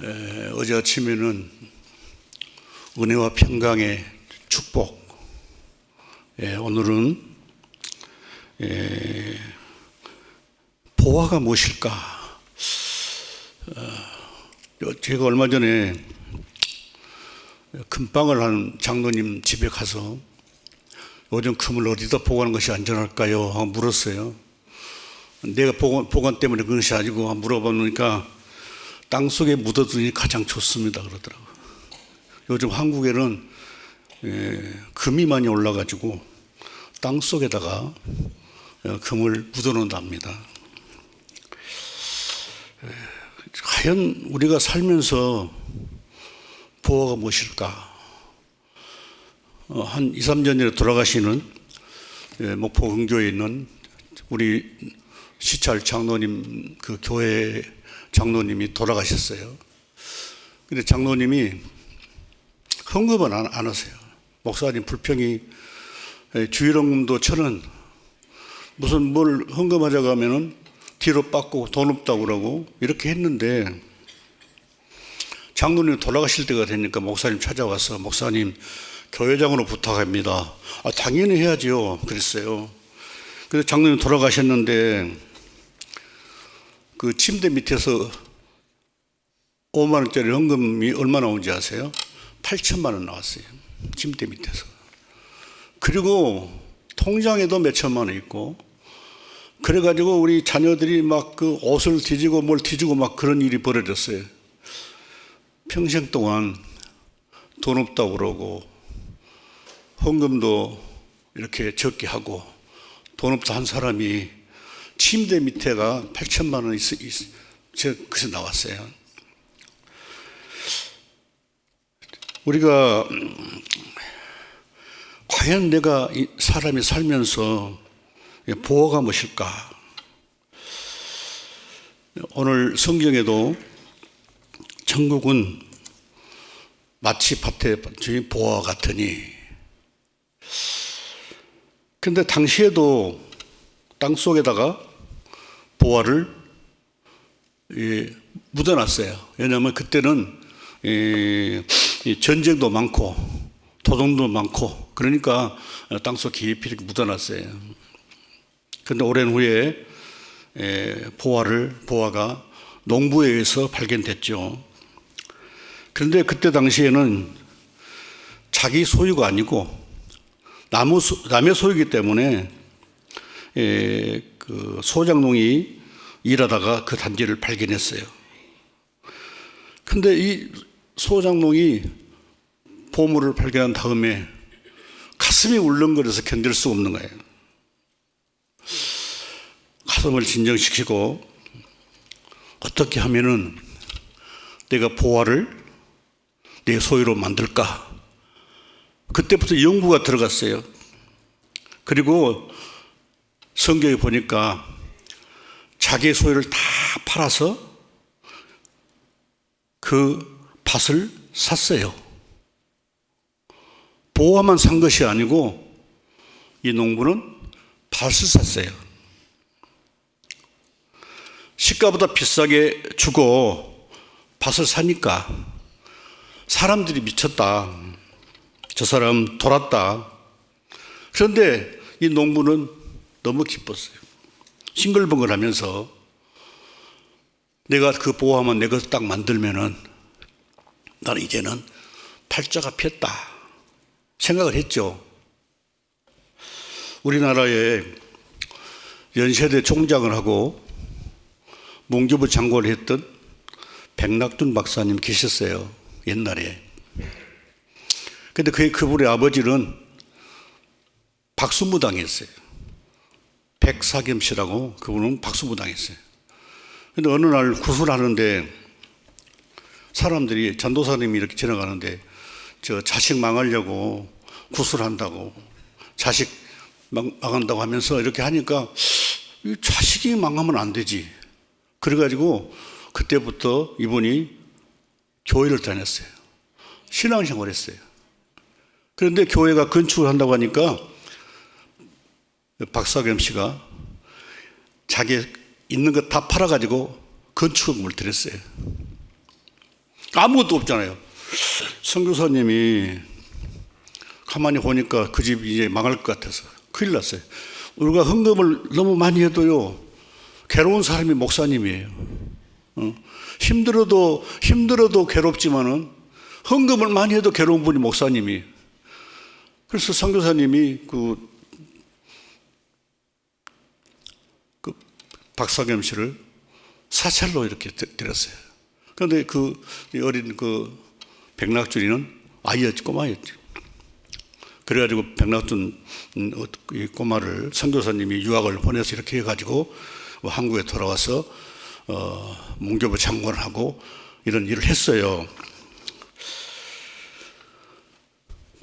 에, 어제 아침에는 은혜와 평강의 축복. 예, 오늘은 예, 보화가 무엇일까? 어, 제가 얼마 전에 금방을 한 장로님 집에 가서 요즘 금을 어디다 보관하는 것이 안전할까요? 하고 물었어요. 내가 보관, 보관 때문에 그것이 아니고 물어보니까 땅 속에 묻어두니 가장 좋습니다. 그러더라고요. 요즘 한국에는 예, 금이 많이 올라가지고 땅 속에다가 어, 금을 묻어놓는답니다. 예, 과연 우리가 살면서 보호가 무엇일까? 어, 한 2, 3년 전에 돌아가시는 예, 목포 근교에 있는 우리 시찰 장로님 그 교회 장로님이 돌아가셨어요. 근데 장로님이 헌금은 안, 안 하세요. 목사님 불평이 예, 주일헌금도 천원 무슨 뭘 헌금하자고 하면은 뒤로 빠고 돈 없다고 그러고 이렇게 했는데 장로님 돌아가실 때가 되니까 목사님 찾아와서 목사님 교회장으로 부탁합니다. 아, 당연히 해야죠. 그랬어요. 그래서 장로님 돌아가셨는데 그 침대 밑에서 5만 원짜리 헌금이 얼마 나온지 아세요? 8천만 원 나왔어요. 침대 밑에서. 그리고 통장에도 몇 천만 원 있고 그래가지고 우리 자녀들이 막 그 옷을 뒤지고 뭘 뒤지고 막 그런 일이 벌어졌어요. 평생 동안 돈 없다고 그러고 헌금도 이렇게 적게 하고 돈 없다 한 사람이 침대 밑에가 8천만 원 있어, 있어, 저, 그래서 나왔어요. 우리가 음, 과연 내가 이 사람이 살면서 보호가 무엇일까? 오늘 성경에도 천국은 마치 밭에 주인 보화 같으니. 근데 당시에도 땅 속에다가 보화를 예, 묻어놨어요. 왜냐하면 그때는 예, 전쟁도 많고 도둑도 많고 그러니까 땅속 깊이 이렇게 묻어놨어요. 근데 오랜 후에 예, 보화를 보화가 농부에 의해서 발견됐죠. 그런데 그때 당시에는 자기 소유가 아니고 남의 소유기 때문에 예, 그 소장농이 일하다가 그 단지를 발견했어요. 근데 이 소장농이 보물을 발견한 다음에 가슴이 울렁거려서 견딜 수 없는 거예요. 가슴을 진정시키고 어떻게 하면은 내가 보화를 내 소유로 만들까? 그때부터 연구가 들어갔어요. 그리고 성경에 보니까 자기의 소유를 다 팔아서 그 밭을 샀어요. 보화만 산 것이 아니고 이 농부는 밭을 샀어요. 시가보다 비싸게 주고 밭을 사니까 사람들이 미쳤다. 저 사람 돌았다. 그런데 이 농부는 너무 기뻤어요. 싱글벙글 하면서 내가 그 보호하면 내가 딱 만들면은 나는 이제는 팔자가 폈다. 생각을 했죠. 우리나라에 연세대 총장을 하고 문교부 장관을 했던 백낙준 박사님 계셨어요. 옛날에. 근데 그, 그분의 아버지는 박수무당이었어요. 백사겸 씨라고 그분은 박수무당이었어요. 근데 어느 날 구슬하는데 사람들이 전도사님이 이렇게 지나가는데 저 자식 망하려고 구슬한다고 자식 망, 망한다고 하면서 이렇게 하니까 이 자식이 망하면 안 되지. 그래가지고 그때부터 이분이 교회를 다녔어요. 신앙생활 했어요. 그런데 교회가 건축을 한다고 하니까 박사겸 씨가 자기 있는 거 다 팔아가지고 건축금을 들였어요. 아무것도 없잖아요. 선교사님이 가만히 보니까 그 집이 이제 망할 것 같아서 큰일 났어요. 우리가 헌금을 너무 많이 해도요, 괴로운 사람이 목사님이에요. 어? 힘들어도, 힘들어도 괴롭지만은 헌금을 많이 해도 괴로운 분이 목사님이. 그래서 선교사님이 그, 그 박사겸 씨를 사찰로 이렇게 드- 드렸어요. 그런데 그 어린 그 백낙준이는 아이였지, 꼬마였지. 그래가지고 백낙준 음, 어, 이 꼬마를 선교사님이 유학을 보내서 이렇게 해가지고 뭐 한국에 돌아와서 어, 문교부 장관을 하고 이런 일을 했어요.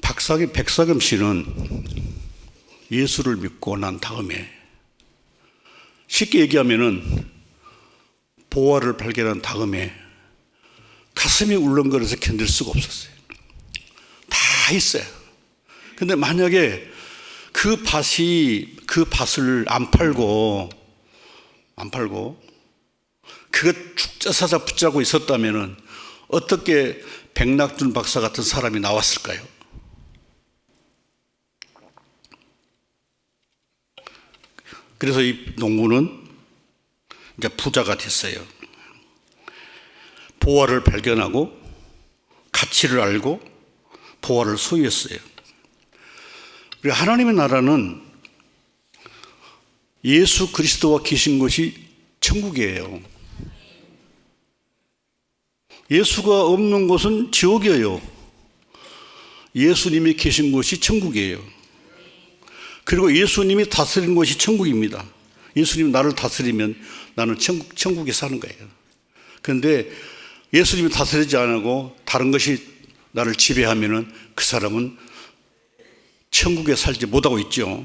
박사겸, 백사겸 씨는 예수를 믿고 난 다음에 쉽게 얘기하면은 보화를 발견한 다음에 가슴이 울렁거려서 견딜 수가 없었어요. 다 있어요. 근데 만약에 그 밭이 그 밭을 안 팔고 안 팔고 그거 죽자사자 붙잡고 있었다면은 어떻게 백낙준 박사 같은 사람이 나왔을까요? 그래서 이 농부는 이제 부자가 됐어요. 보화를 발견하고 가치를 알고 보화를 소유했어요. 그리고 하나님의 나라는 예수 그리스도와 계신 것이 천국이에요. 예수가 없는 곳은 지옥이에요. 예수님이 계신 곳이 천국이에요. 그리고 예수님이 다스리는 곳이 천국입니다. 예수님이 나를 다스리면 나는 천국, 천국에 사는 거예요. 그런데 예수님이 다스리지 않고 다른 것이 나를 지배하면은 그 사람은 천국에 살지 못하고 있죠.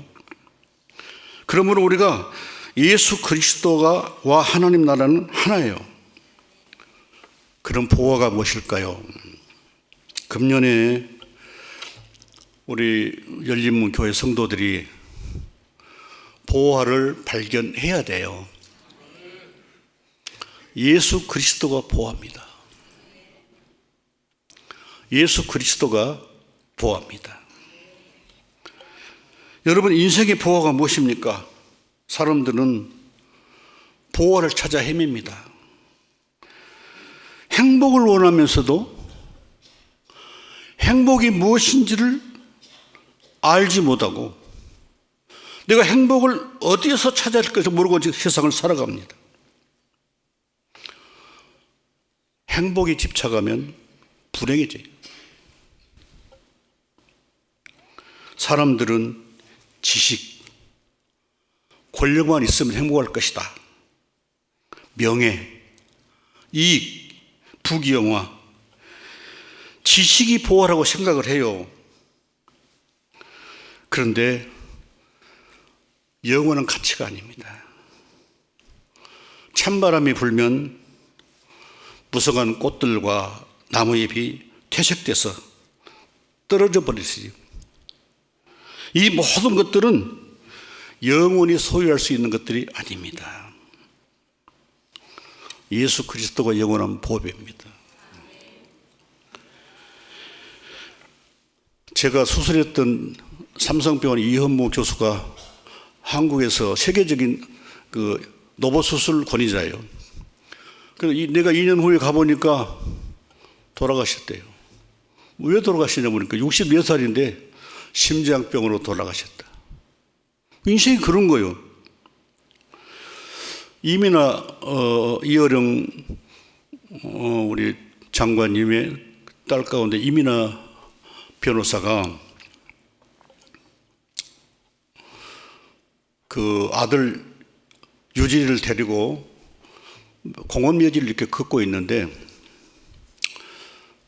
그러므로 우리가 예수 그리스도가 와 하나님 나라는 하나예요. 그런 보화가 무엇일까요? 금년에 우리 열린문 교회 성도들이 보화를 발견해야 돼요. 예수 그리스도가 보화입니다. 예수 그리스도가 보화입니다. 여러분 인생의 보화가 무엇입니까? 사람들은 보화를 찾아 헤맵니다. 행복을 원하면서도 행복이 무엇인지를 알지 못하고 내가 행복을 어디에서 찾아야 할까 모르고 세상을 살아갑니다. 행복에 집착하면 불행해져요. 사람들은 지식, 권력만 있으면 행복할 것이다. 명예, 이익, 부귀영화, 지식이 보호라고 생각을 해요. 그런데 영원한 가치가 아닙니다. 찬바람이 불면 무성한 꽃들과 나무잎이 퇴색돼서 떨어져 버리지. 이 모든 것들은 영원히 소유할 수 있는 것들이 아닙니다. 예수 그리스도가 영원한 보배입니다. 제가 수술했던 삼성병원 이현무 교수가 한국에서 세계적인 그 노보 수술 권위자예요. 그래서 이- 내가 2년 후에 가보니까 돌아가셨대요. 왜 돌아가시냐 보니까 60몇 살인데 심장병으로 돌아가셨다. 인생이 그런 거예요. 이민아 어, 이어령 어, 우리 장관님의 딸 가운데 이민아 변호사가 그 아들 유진이를 데리고 공원 묘지를 이렇게 걷고 있는데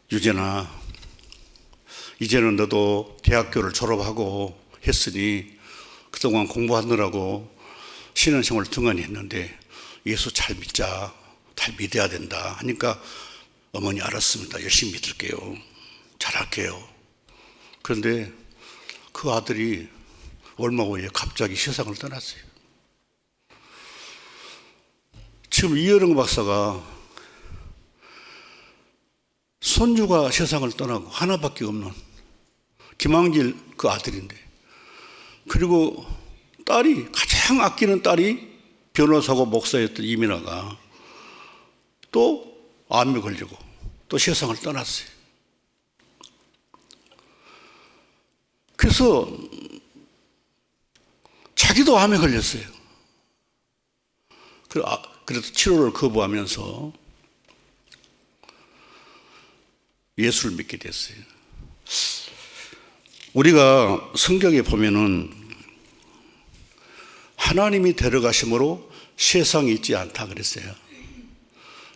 유진아 이제는 너도 대학교를 졸업하고 했으니 그동안 공부하느라고 신앙생활을 등한히 했는데 예수 잘 믿자 잘 믿어야 된다 하니까 어머니 알았습니다. 열심히 믿을게요. 잘할게요. 그런데 그 아들이 얼마 후에 갑자기 세상을 떠났어요 지금 이여령 박사가 손주가 세상을 떠나고 하나밖에 없는 김한길 그 아들인데 그리고 딸이 가장 아끼는 딸이 변호사고 목사였던 이민아가 또 암에 걸리고 또 세상을 떠났어요. 그래서 자기도 암에 걸렸어요. 그래- 아, 그래도 치료를 거부하면서 예수를 믿게 됐어요. 우리가 성경에 보면은 하나님이 데려가심으로 세상이 있지 않다 그랬어요.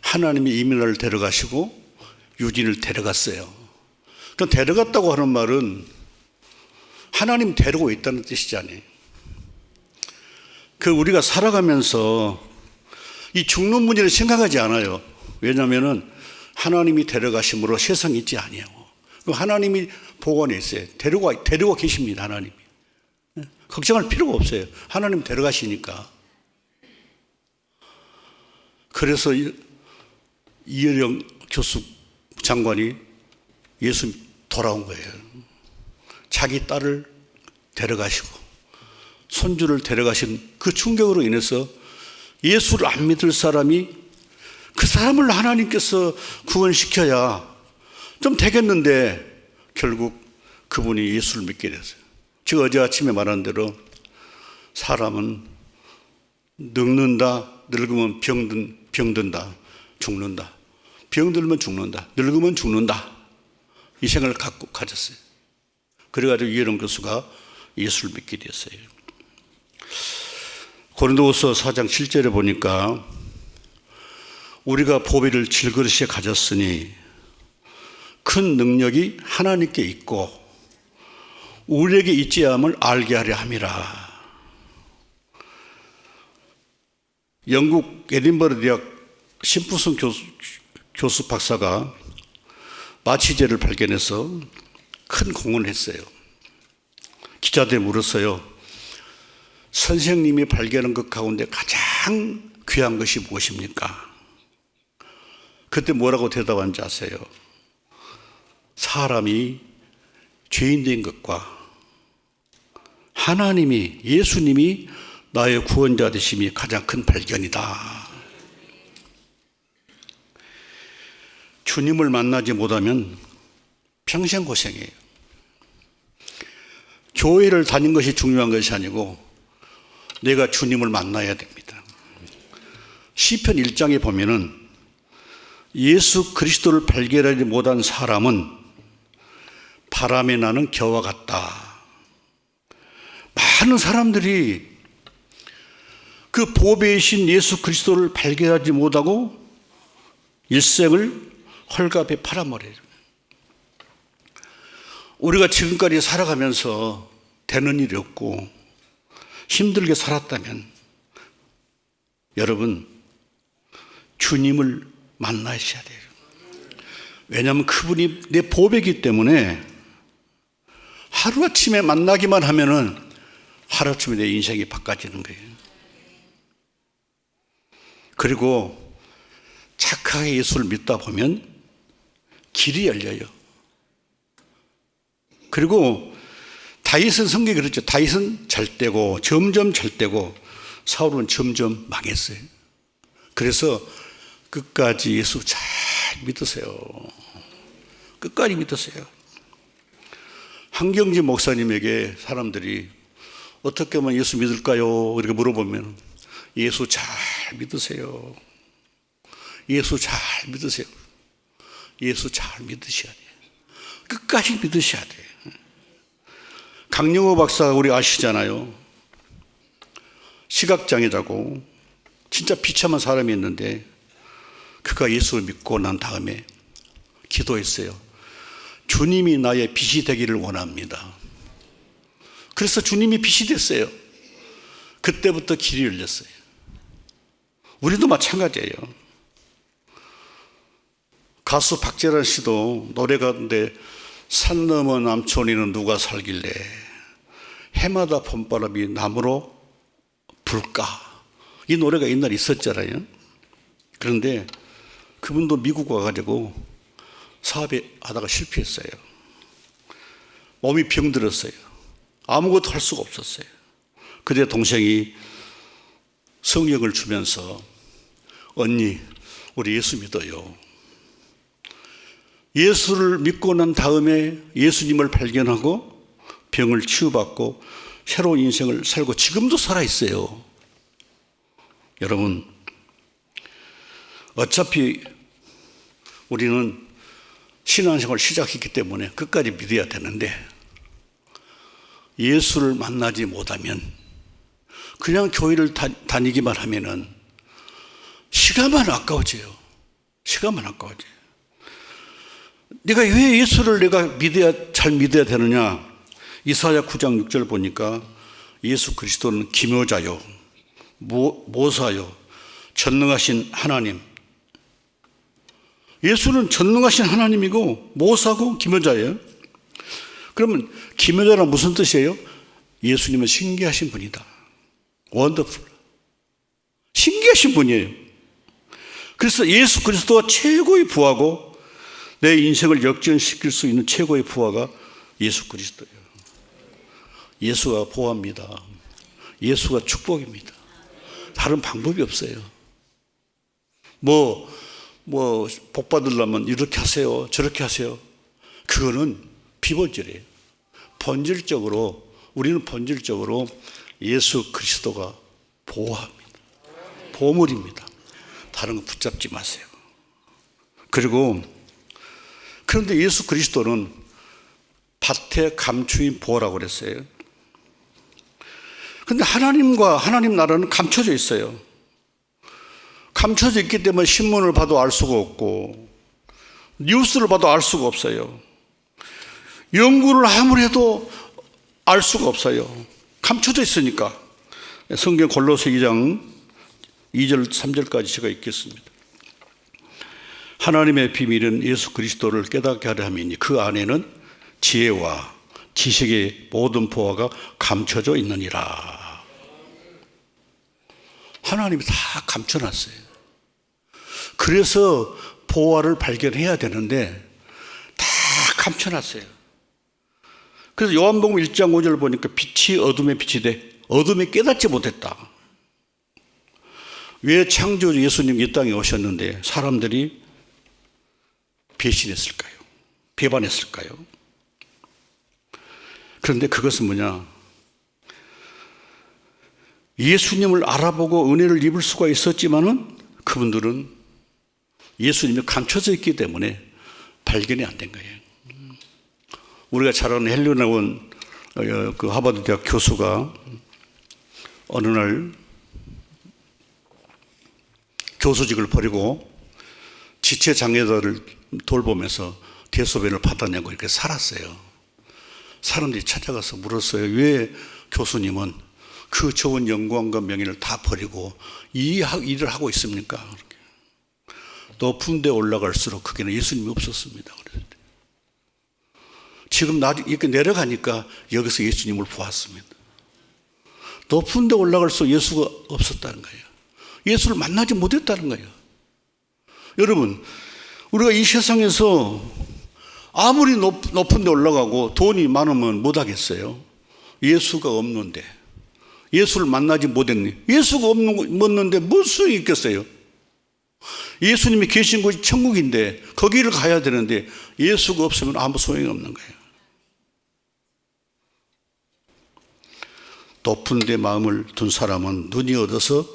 하나님이 이민을 데려가시고 유진을 데려갔어요. 그 데려갔다고 하는 말은 하나님 데리고 있다는 뜻이잖아요. 그 우리가 살아가면서 이 죽는 문제를 생각하지 않아요. 왜냐하면은 하나님이 데려가심으로 세상이 있지 아니하고 그 하나님이 보관해 있어요. 데리고 데리고 계십니다. 하나님이 예? 걱정할 필요가 없어요. 하나님 데려가시니까. 그래서 이- 이여령 교수 장관이 예수 돌아온 거예요. 자기 딸을 데려가시고 손주를 데려가신 그 충격으로 인해서 예수를 안 믿을 사람이 그 사람을 하나님께서 구원시켜야 좀 되겠는데 결국 그분이 예수를 믿게 됐어요. 제가 어제 아침에 말한 대로 사람은 늙는다, 늙으면 병든, 병든다, 죽는다. 병들면 죽는다, 늙으면 죽는다. 이 생각을 갖고 가졌어요. 그래가지고 이해령 교수가 예수를 믿게 됐어요. 고린도후서 4장 7절에 보니까 우리가 보배를 질그릇에 가졌으니 큰 능력이 하나님께 있고 우리에게 있지 함을 알게 하려 함이라. 영국 에딘버러 대학 심푸슨 교수, 교수 박사가 마취제를 발견해서 큰 공헌을 했어요. 기자들이 물었어요. 선생님이 발견한 것 가운데 가장 귀한 것이 무엇입니까? 그때 뭐라고 대답한지 아세요? 사람이 죄인된 것과 하나님이, 예수님이 나의 구원자 되심이 가장 큰 발견이다. 주님을 만나지 못하면 평생 고생해요. 교회를 다닌 것이 중요한 것이 아니고 내가 주님을 만나야 됩니다. 시편 1장에 보면은 예수 그리스도를 발견하지 못한 사람은 바람에 나는 겨와 같다. 많은 사람들이 그 보배이신 예수 그리스도를 발견하지 못하고 일생을 헐갑에 팔아버려요. 우리가 지금까지 살아가면서 되는 일이 없고 힘들게 살았다면 여러분 주님을 만나셔야 돼요. 왜냐하면 그분이 내 보배이기 때문에 하루아침에 만나기만 하면은 하루아침에 내 인생이 바꿔지는 거예요. 그리고 착하게 예수를 믿다 보면 길이 열려요. 그리고 다윗은 성경에 그랬죠. 다윗은 잘 되고 점점 잘 되고 사울은 점점 망했어요. 그래서 끝까지 예수 잘 믿으세요. 끝까지 믿으세요. 한경지 목사님에게 사람들이 어떻게 하면 예수 믿을까요? 이렇게 물어보면 예수 잘 믿으세요. 예수 잘 믿으세요. 예수 잘 믿으셔야 돼요. 끝까지 믿으셔야 돼요. 강영호 박사 우리 아시잖아요. 시각장애자고 진짜 비참한 사람이었는데 그가 예수를 믿고 난 다음에 기도했어요. 주님이 나의 빛이 되기를 원합니다. 그래서 주님이 빛이 됐어요. 그때부터 길이 열렸어요. 우리도 마찬가지예요. 가수 박재란 씨도 노래 가운데 산 너머 남촌이는 누가 살길래 해마다 봄바람이 나무로 불까 이 노래가 옛날에 있었잖아요. 그런데 그분도 미국 와가지고 사업에 하다가 실패했어요. 몸이 병들었어요. 아무것도 할 수가 없었어요. 그때 동생이 성령을 주면서 언니, 우리 예수 믿어요. 예수를 믿고 난 다음에 예수님을 발견하고 병을 치유받고 새로운 인생을 살고 지금도 살아있어요. 여러분, 어차피 우리는 신앙생활을 시작했기 때문에 끝까지 믿어야 되는데 예수를 만나지 못하면 그냥 교회를 다, 다니기만 하면은 시간만 아까워져요. 시간만 아까워져요. 내가 왜 예수를 내가 믿어야 잘 믿어야 되느냐? 이사야 9장 6절 보니까 예수 그리스도는 기묘자요, 모, 모사요, 전능하신 하나님. 예수는 전능하신 하나님이고 모사고 기묘자예요. 그러면 기묘자란 무슨 뜻이에요? 예수님은 신기하신 분이다. 원더풀. 신기하신 분이에요. 그래서 예수 그리스도가 최고의 부하고 내 인생을 역전시킬 수 있는 최고의 부하가 예수 그리스도예요. 예수가 보호합니다. 예수가 축복입니다. 다른 방법이 없어요. 뭐, 뭐, 복 받으려면 이렇게 하세요. 저렇게 하세요. 그거는 비본질이에요. 본질적으로, 우리는 본질적으로 예수 그리스도가 보호합니다. 보물입니다. 다른 거 붙잡지 마세요. 그리고, 그런데 예수 그리스도는 밭의 감추인 보호라고 그랬어요. 근데 하나님과 하나님 나라는 감춰져 있어요. 감춰져 있기 때문에 신문을 봐도 알 수가 없고, 뉴스를 봐도 알 수가 없어요. 연구를 아무리 해도 알 수가 없어요. 감춰져 있으니까. 성경 골로새 2장 2절, 3절까지 제가 읽겠습니다. 하나님의 비밀은 예수 그리스도를 깨닫게 하려 함이니 그 안에는 지혜와 지식의 모든 보화가 감춰져 있느니라. 하나님이 다 감춰놨어요. 그래서 보화를 발견해야 되는데 다 감춰놨어요. 그래서 요한복음 1장 5절 보니까 빛이 어둠에 빛이 돼 어둠에 깨닫지 못했다. 왜 창조주 예수님 이 땅에 오셨는데 사람들이 배신했을까요? 배반했을까요? 그런데 그것은 뭐냐? 예수님을 알아보고 은혜를 입을 수가 있었지만은 그분들은 예수님이 감춰져 있기 때문에 발견이 안 된 거예요. 우리가 잘 아는 헬리 나온 어, 그 하버드 대학 교수가 어느 날 교수직을 버리고 지체 장애자를 돌보면서 대소변을 받아내고 이렇게 살았어요. 사람들이 찾아가서 물었어요. 왜 교수님은 그 좋은 영광과 명예를 다 버리고 이 일을 하고 있습니까? 높은 데 올라갈수록 그게는 예수님이 없었습니다. 지금 나 이렇게 내려가니까 여기서 예수님을 보았습니다. 높은 데 올라갈수록 예수가 없었다는 거예요. 예수를 만나지 못했다는 거예요. 여러분, 우리가 이 세상에서 아무리 높, 높은 데 올라가고 돈이 많으면 못 하겠어요. 예수가 없는데. 예수를 만나지 못했니? 예수가 없는, 없는데 무슨 있겠어요? 예수님이 계신 곳이 천국인데 거기를 가야 되는데 예수가 없으면 아무 소용이 없는 거예요. 높은 데 마음을 둔 사람은 눈이 얻어서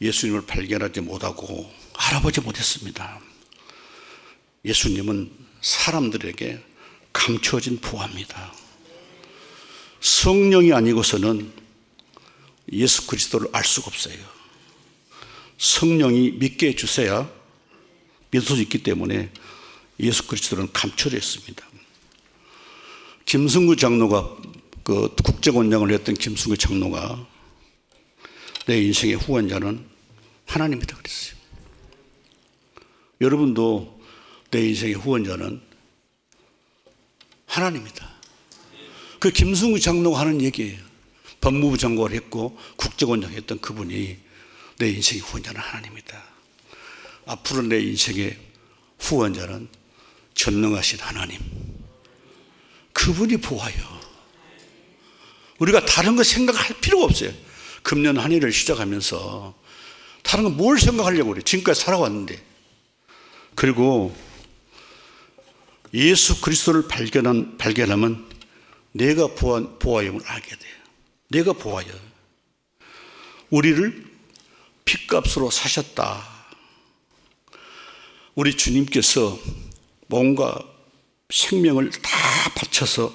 예수님을 발견하지 못하고 알아보지 못했습니다. 예수님은 사람들에게 감춰진 부합니다. 성령이 아니고서는 예수 그리스도를 알 수가 없어요. 성령이 믿게 해주셔야 믿을 수 있기 때문에 예수 그리스도는 감춰져 있습니다. 김승구 장로가 그 국제원장을 했던 김승구 장로가 내 인생의 후원자는 하나님이다 그랬어요. 여러분도 내 인생의 후원자는 하나님이다. 그 김승우 장로가 하는 얘기예요. 법무부 장관을 했고 국정원장 했던 그분이 내 인생의 후원자는 하나님이다. 앞으로 내 인생의 후원자는 전능하신 하나님. 그분이 보아요. 우리가 다른 거 생각할 필요가 없어요. 금년 한 해를 시작하면서 다른 거 뭘 생각하려고 그래. 지금까지 살아왔는데. 그리고 예수 그리스도를 발견한, 발견하면 내가 보아, 보아임을 알게 돼요. 내가 보아요. 우리를 핏값으로 사셨다. 우리 주님께서 뭔가 생명을 다 바쳐서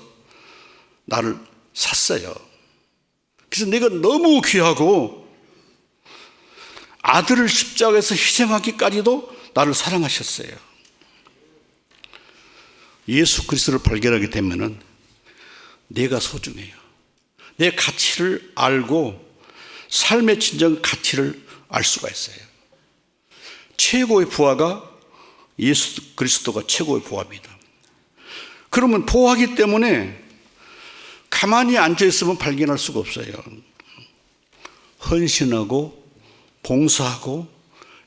나를 샀어요. 그래서 내가 너무 귀하고 아들을 십자가에서 희생하기까지도 나를 사랑하셨어요. 예수 그리스도를 발견하게 되면은 내가 소중해요. 내 가치를 알고 삶의 진정 가치를 알 수가 있어요. 최고의 부하가 예수 그리스도가 최고의 부하입니다. 그러면 보하기 때문에 가만히 앉아 있으면 발견할 수가 없어요. 헌신하고 봉사하고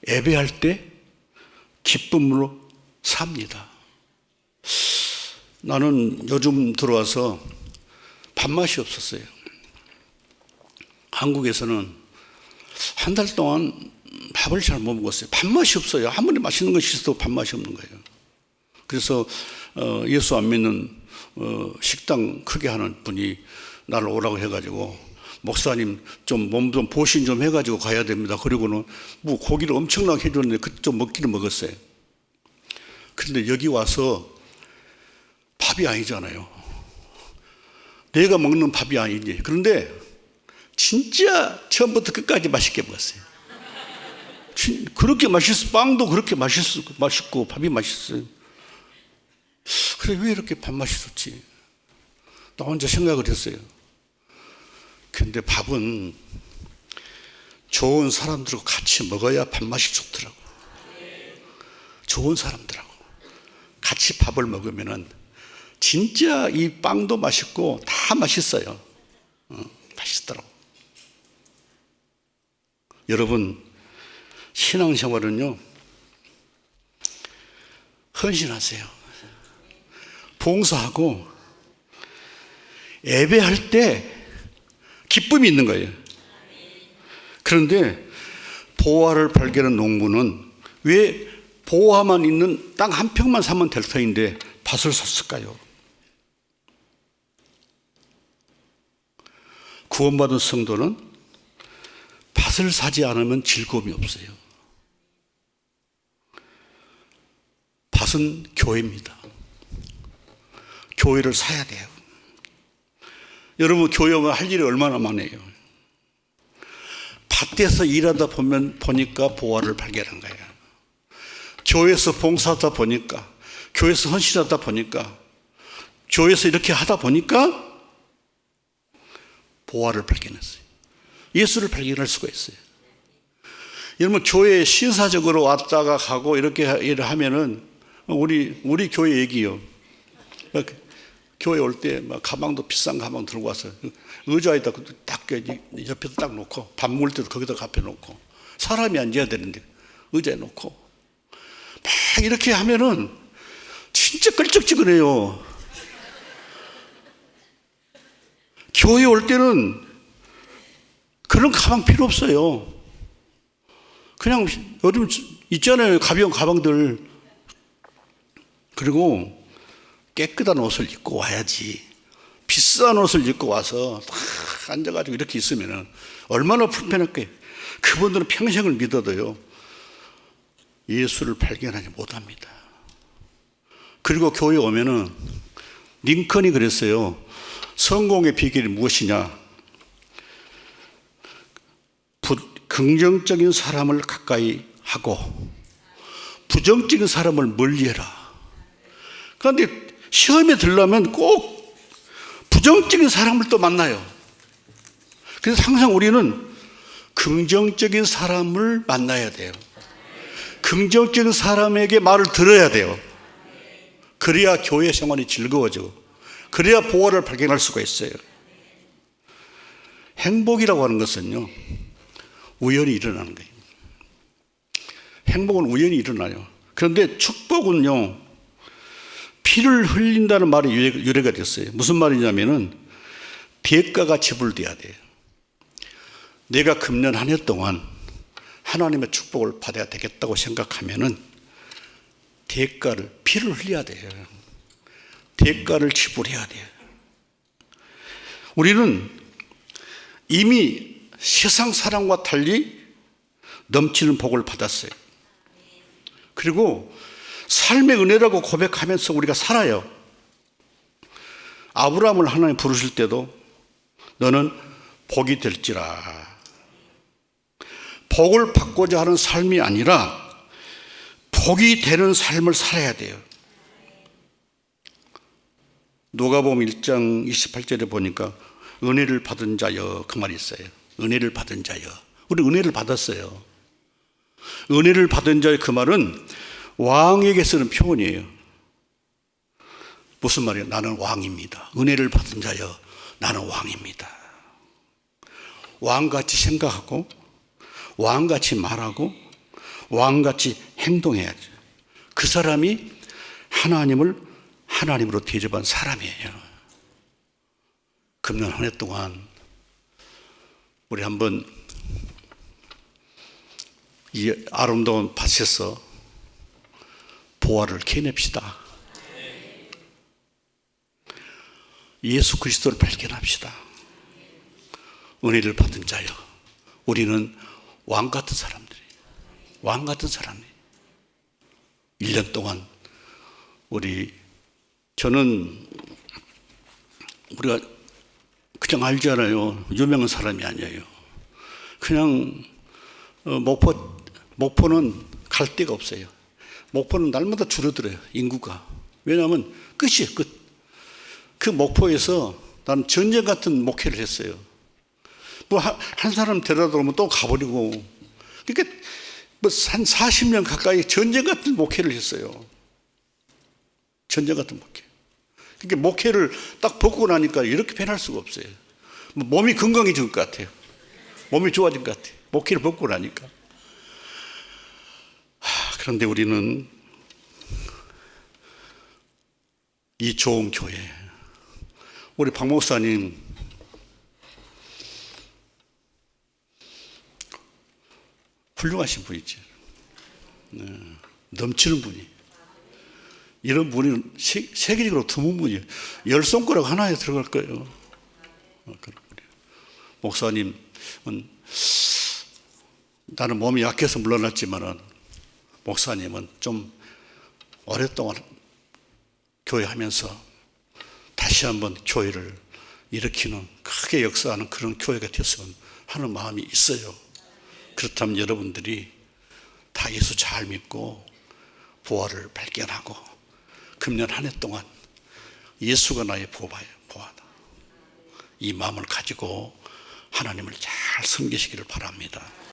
예배할 때 기쁨으로 삽니다. 나는 요즘 들어와서 밥맛이 없었어요. 한국에서는 한 달 동안 밥을 잘 못 먹었어요. 밥맛이 없어요. 아무리 맛있는 것이 있어도 밥맛이 없는 거예요. 그래서 어, 예수 안 믿는 어, 식당 크게 하는 분이 나를 오라고 해가지고 목사님 좀 몸 좀 보신 좀 해가지고 가야 됩니다. 그리고는 뭐 고기를 엄청나게 해줬는데 그 좀 먹기는 먹었어요. 그런데 여기 와서 밥이 아니잖아요. 내가 먹는 밥이 아니지. 그런데 진짜 처음부터 끝까지 맛있게 먹었어요. 그렇게 맛있어. 빵도 그렇게 맛있어, 맛있고 밥이 맛있어요. 그래, 왜 이렇게 밥맛이 좋지? 나 혼자 생각을 했어요. 근데 밥은 좋은 사람들과 같이 먹어야 밥맛이 좋더라고. 좋은 사람들하고 같이 밥을 먹으면은 진짜 이 빵도 맛있고 다 맛있어요. 어, 맛있더라고. 여러분, 신앙생활은요, 헌신하세요. 봉사하고 예배할 때 기쁨이 있는 거예요. 그런데 보화를 발견한 농부는 왜 보화만 있는 땅 한 평만 사면 될 터인데 밭을 샀을까요? 구원받은 성도는 밭을 사지 않으면 즐거움이 없어요. 밭은 교회입니다. 교회를 사야 돼요. 여러분, 교회가 할 일이 얼마나 많아요. 밭에서 일하다 보면, 보니까 보화를 발견한 거예요. 교회에서 봉사하다 보니까, 교회에서 헌신하다 보니까, 교회에서 이렇게 하다 보니까, 보화를 발견했어요. 예수를 발견할 수가 있어요. 여러분, 교회에 신사적으로 왔다가 가고 이렇게 일을 하면은, 우리, 우리 교회 얘기요. 교회 올때막 가방도 비싼 가방 들고 와서 의자에다 딱 옆에다 딱 놓고 밥 먹을 때도 거기다 앞에 놓고 사람이 앉아야 되는데 의자에 놓고 막 이렇게 하면은 진짜 끌적지근해요. 교회 올 때는 그런 가방 필요 없어요. 그냥 요즘 있잖아요. 가벼운 가방들. 그리고 깨끗한 옷을 입고 와야지. 비싼 옷을 입고 와서 딱 앉아가지고 이렇게 있으면 얼마나 불편할까요? 그분들은 평생을 믿어도요, 예수를 발견하지 못합니다. 그리고 교회 오면은 링컨이 그랬어요. 성공의 비결이 무엇이냐? 부, 긍정적인 사람을 가까이 하고 부정적인 사람을 멀리해라. 그런데 시험에 들려면 꼭 부정적인 사람을 또 만나요. 그래서 항상 우리는 긍정적인 사람을 만나야 돼요. 긍정적인 사람에게 말을 들어야 돼요. 그래야 교회 생활이 즐거워지고, 그래야 보호를 발견할 수가 있어요. 행복이라고 하는 것은요, 우연히 일어나는 거예요. 행복은 우연히 일어나요. 그런데 축복은요, 피를 흘린다는 말이 유래- 유래가 됐어요. 무슨 말이냐면은 대가가 지불돼야 돼요. 내가 금년 한 해 동안 하나님의 축복을 받아야 되겠다고 생각하면은 대가를 피를 흘려야 돼요. 대가를 지불해야 돼요. 우리는 이미 세상 사람과 달리 넘치는 복을 받았어요. 그리고 삶의 은혜라고 고백하면서 우리가 살아요. 아브라함을 하나님 부르실 때도 너는 복이 될지라. 복을 받고자 하는 삶이 아니라 복이 되는 삶을 살아야 돼요. 누가복음 1장 28절에 보니까 은혜를 받은 자여 그 말이 있어요. 은혜를 받은 자여. 우리 은혜를 받았어요. 은혜를 받은 자의 그 말은 왕에게 쓰는 표현이에요. 무슨 말이에요? 나는 왕입니다. 은혜를 받은 자여 나는 왕입니다. 왕같이 생각하고 왕같이 말하고 왕같이 행동해야죠. 그 사람이 하나님을 하나님으로 대접한 사람이에요. 금년 한 해 동안 우리 한번 이 아름다운 밭에서 보화를 캐냅시다. 예수 그리스도를 발견합시다. 은혜를 받은 자여. 우리는 왕 같은 사람들이. 왕 같은 사람이. 1년 동안 우리 저는 우리가 그냥 알잖아요. 유명한 사람이 아니에요. 그냥 어, 목포 목포는 갈 데가 없어요. 목포는 날마다 줄어들어요. 인구가. 왜냐하면 끝이에요. 끝. 그 목포에서 나는 전쟁 같은 목회를 했어요. 뭐 한 사람 데려다 오면 또 가버리고. 그러니까 뭐 한 40년 가까이 전쟁 같은 목회를 했어요. 전쟁 같은 목회. 그러니까 목회를 딱 벗고 나니까 이렇게 변할 수가 없어요. 뭐 몸이 건강해진 것 같아요. 몸이 좋아진 것 같아요. 목회를 벗고 나니까. 하, 그런데 우리는 이 좋은 교회, 우리 박 목사님 훌륭하신 분이지. 네, 넘치는 분이. 이런 분이 세, 세계적으로 드문 분이에요. 열 손가락 하나에 들어갈 거예요. 어. 목사님은 나는 몸이 약해서 물러났지만은 목사님은 좀 오랫동안 교회 하면서 다시 한번 교회를 일으키는 크게 역사하는 그런 교회가 됐으면 하는 마음이 있어요. 그렇다면 여러분들이 다 예수 잘 믿고 부활을 발견하고 금년 한 해 동안 예수가 나의 보화예요. 보화다. 이 마음을 가지고 하나님을 잘 섬기시기를 바랍니다.